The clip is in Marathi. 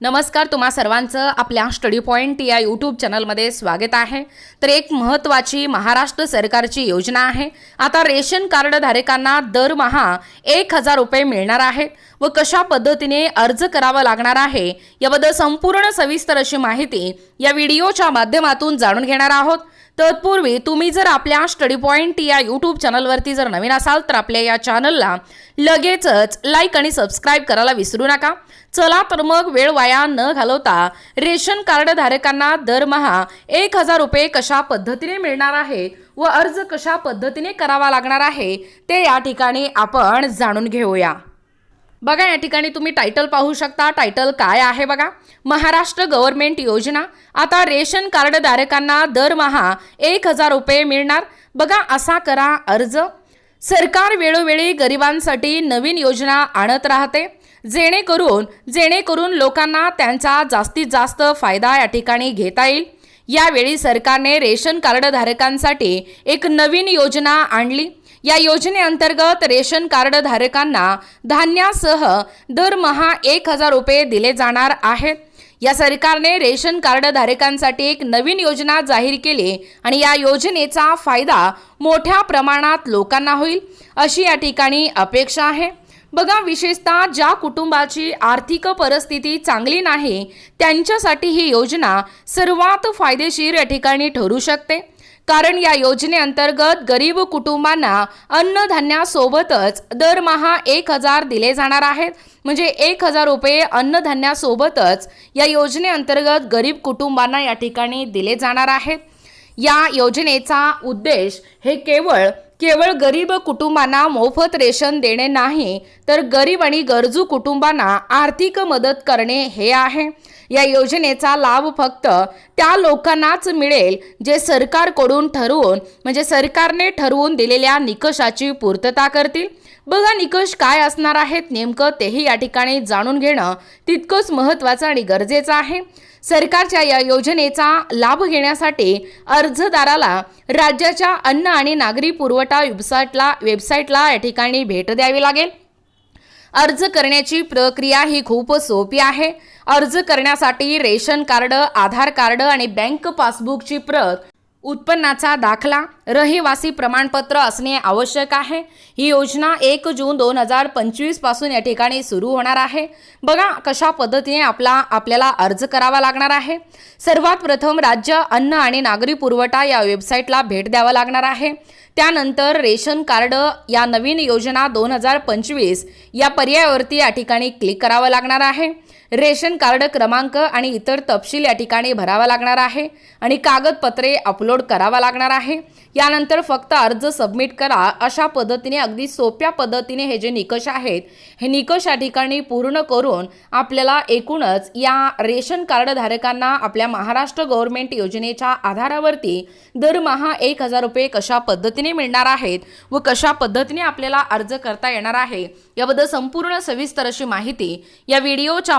नमस्कार तुम्हा सर्वांचं आपल्या स्टडी पॉईंट या यूट्यूब चॅनलमध्ये स्वागत आहे. तर एक महत्त्वाची महाराष्ट्र सरकारची योजना आहे. आता रेशन कार्ड धारकांना दरमहा एक हजार रुपये मिळणार आहेत व कशा पद्धतीने अर्ज करावा लागणार आहे याबद्दल संपूर्ण सविस्तर अशी माहिती या व्हिडिओच्या माध्यमातून जाणून घेणार आहोत. तत्पूर्वी तुम्ही जर आपल्या स्टडी पॉईंट या यूट्यूब चॅनलवरती जर नवीन असाल तर आपल्या या चॅनलला लगेचच लाईक आणि सबस्क्राईब करायला विसरू नका. चला तर मग वेळ वाया न घालवता रेशन कार्ड धारकांना दरमहा एक हजार रुपये कशा पद्धतीने मिळणार आहे व अर्ज कशा पद्धतीने करावा लागणार आहे ते या ठिकाणी आपण जाणून घेऊया. बघा या ठिकाणी तुम्ही टायटल पाहू शकता. टायटल काय आहे बघा? महाराष्ट्र गव्हर्नमेंट योजना. आता रेशन कार्ड धारकांना दरमहा एक हजार रुपये मिळणार. बघा असा करा अर्ज. सरकार वेळोवेळी गरिबांसाठी नवीन योजना आणत राहते. जेणेकरून जेणेकरून लोकांना त्यांचा जास्तीत जास्त फायदा या ठिकाणी घेता येईल. यावेळी सरकारने रेशन कार्डधारकांसाठी एक नवीन योजना आणली. या योजनेअंतर्गत रेशन कार्ड धारकांना धान्यासह दरमहा एक हजार रुपये दिले जाणार आहेत या सरकारने रेशन कार्ड धारकांसाठी एक नवीन योजना जाहीर केली आणि या योजनेचा फायदा मोठ्या प्रमाणात लोकांना होईल अशी या ठिकाणी अपेक्षा आहे. बघा विशेषतः ज्या कुटुंबाची आर्थिक परिस्थिती चांगली नाही त्यांच्यासाठी ही योजना सर्वात फायदेशीर या ठिकाणी ठरू शकते. कारण या योजनेअंतर्गत गरीब कुटुंबांना अन्नधान्यासोबतच दरमहा एक हजार दिले जाणार आहेत. म्हणजे एक हजार रुपये अन्नधान्यासोबतच या योजनेअंतर्गत गरीब कुटुंबांना या ठिकाणी दिले जाणार आहेत. या योजनेचा उद्देश हे केवळ केवळ गरीब कुटुंबांना मोफत रेशन देणे नाही तर गरीब आणि गरजू कुटुंबांना आर्थिक मदत करणे हे आहे. या योजनेचा लाभ फक्त त्या लोकांनाच मिळेल जे सरकारकडून ठरवून म्हणजे सरकारने ठरवून दिलेल्या निकषाची पूर्तता करतील. बघा निकष काय असणार आहेत नेमकं तेही या ठिकाणी जाणून घेणं तितकंच महत्त्वाचं आणि गरजेचं आहे. सरकारच्या या योजनेचा लाभ घेण्यासाठी अर्जदाराला राज्याच्या अन्न आणि नागरी पुरवठा वेबसाईटला वेबसाईटला या ठिकाणी भेट द्यावी लागेल. अर्ज करण्याची प्रक्रिया ही खूप सोपी आहे. अर्ज करण्यासाठी रेशन कार्ड आधार कार्ड आणि बँक पासबुकची प्रत उत्पन्नाचा दाखला रहिवासी प्रमाणपत्र असणे आवश्यक आहे. ही योजना एक जून दोन हजार पंचवीसपासून या ठिकाणी सुरू होणार आहे. बघा कशा पद्धतीने आपला आपल्याला अर्ज करावा लागणार आहे. सर्वात प्रथम राज्य अन्न आणि नागरी पुरवठा या वेबसाईटला भेट द्यावा लागणार आहे. त्यानंतर रेशन कार्ड या नवीन योजना दोन हजार पंचवीस या पर्यायावरती या ठिकाणी क्लिक करावं लागणार आहे. रेशन कार्ड क्रमांक आणि इतर तपशील या ठिकाणी भरावा लागणार आहे आणि कागदपत्रे अपलोड करावा लागणार आहे. यानंतर फक्त अर्ज सबमिट करा अशा पद्धतीने अगदी सोप्या पद्धतीने हे जे निकष आहेत हे निकष या ठिकाणी पूर्ण करून आपल्याला एकूणच या रेशन कार्डधारकांना आपल्या महाराष्ट्र गव्हर्नमेंट योजनेच्या आधारावरती दरमहा एक हजार रुपये कशा पद्धतीने मिळणार आहेत व कशा पद्धतीने आपल्याला अर्ज करता येणार आहे याबद्दल संपूर्ण सविस्तर अशी माहिती या व्हिडिओच्या